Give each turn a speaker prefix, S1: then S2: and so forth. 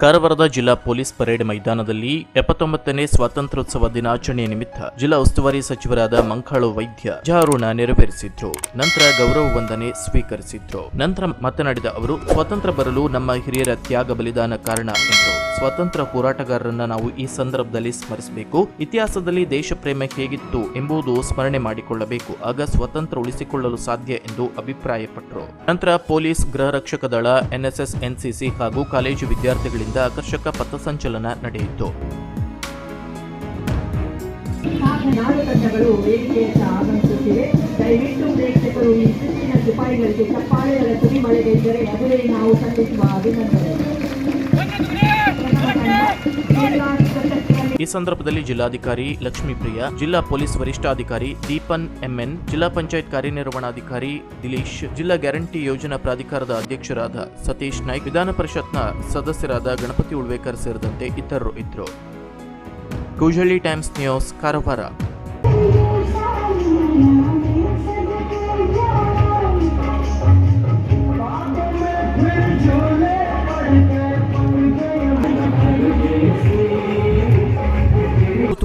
S1: ಕಾರವಾರದ ಜಿಲ್ಲಾ police parade ಮೈದಾನದಲ್ಲಿ ಎಪ್ಪತ್ತೊಂಬತ್ತನೇ ಸ್ವಾತಂತ್ರ್ಯೋತ್ಸವ ದಿನಾಚರಣೆಯ ನಿಮಿತ್ತ ಜಿಲ್ಲಾ ಉಸ್ತುವಾರಿ ಸಚಿವರಾದ ಮಂಕಾಳು ವೈದ್ಯ ಜಾರುಣ ನೆರವೇರಿಸಿದ್ರು. ನಂತರ ಗೌರವ ವಂದನೆ ಸ್ವೀಕರಿಸಿದ್ರು. ನಂತರ ಮಾತನಾಡಿದ ಅವರು, ಸ್ವಾತಂತ್ರ್ಯ ಬರಲು ನಮ್ಮ ಹಿರಿಯರ ತ್ಯಾಗ ಬಲಿದಾನ ಕಾರಣ ಎಂದು ಸ್ವಾತಂತ್ರ್ಯ ಹೋರಾಟಗಾರರನ್ನ ನಾವು ಈ ಸಂದರ್ಭದಲ್ಲಿ ಸ್ಮರಿಸಬೇಕು. ಇತಿಹಾಸದಲ್ಲಿ ದೇಶ ಪ್ರೇಮ ಹೇಗಿತ್ತು ಎಂಬುದು ಸ್ಮರಣೆ ಮಾಡಿಕೊಳ್ಳಬೇಕು. ಆಗ ಸ್ವತಂತ್ರ ಉಳಿಸಿಕೊಳ್ಳಲು ಸಾಧ್ಯ ಎಂದು ಅಭಿಪ್ರಾಯಪಟ್ಟರು. ನಂತರ ಪೊಲೀಸ್, ಗೃಹ ರಕ್ಷಕ ದಳ, ಎನ್ಎಸ್ಎಸ್, ಎನ್ಸಿಸಿ ಹಾಗೂ ಕಾಲೇಜು ವಿದ್ಯಾರ್ಥಿಗಳಿಂದ ಆಕರ್ಷಕ ಪಥಸಂಚಲನ ನಡೆಯಿತು.
S2: ದಯವಿಟ್ಟು ಪ್ರೇಕ್ಷಕರು ಈ ಸಿಪಾಯಿಗಳಿಗೆ ಚಪ್ಪಾಳೆಗಳ ಸುರಿಮಳೆಗೈದರೆ ಅದುವೇ ನಾವು ಸಲ್ಲಿಸುವ ಅಭಿನಂದನೆ.
S1: ಈ ಸಂದರ್ಭದಲ್ಲಿ ಜಿಲ್ಲಾಧಿಕಾರಿ ಲಕ್ಷ್ಮೀಪ್ರಿಯ, ಜಿಲ್ಲಾ ಪೊಲೀಸ್ ವರಿಷ್ಠಾಧಿಕಾರಿ ದೀಪನ್ ಎಂಎನ್, ಜಿಲ್ಲಾ ಪಂಚಾಯತ್ ಕಾರ್ಯನಿರ್ವಹಣಾಧಿಕಾರಿ ದಿಲೀಶ್, ಜಿಲ್ಲಾ ಗ್ಯಾರಂಟಿ ಯೋಜನಾ ಪ್ರಾಧಿಕಾರದ ಅಧ್ಯಕ್ಷರಾದ ಸತೀಶ್ ನಾಯ್ಕ್, ವಿಧಾನ ಪರಿಷತ್ನ ಸದಸ್ಯರಾದ ಗಣಪತಿ ಉಳ್ವೇಕರ್ ಸೇರಿದಂತೆ ಇತರರು ಇದ್ದರು. Koojalli times news, Karwar.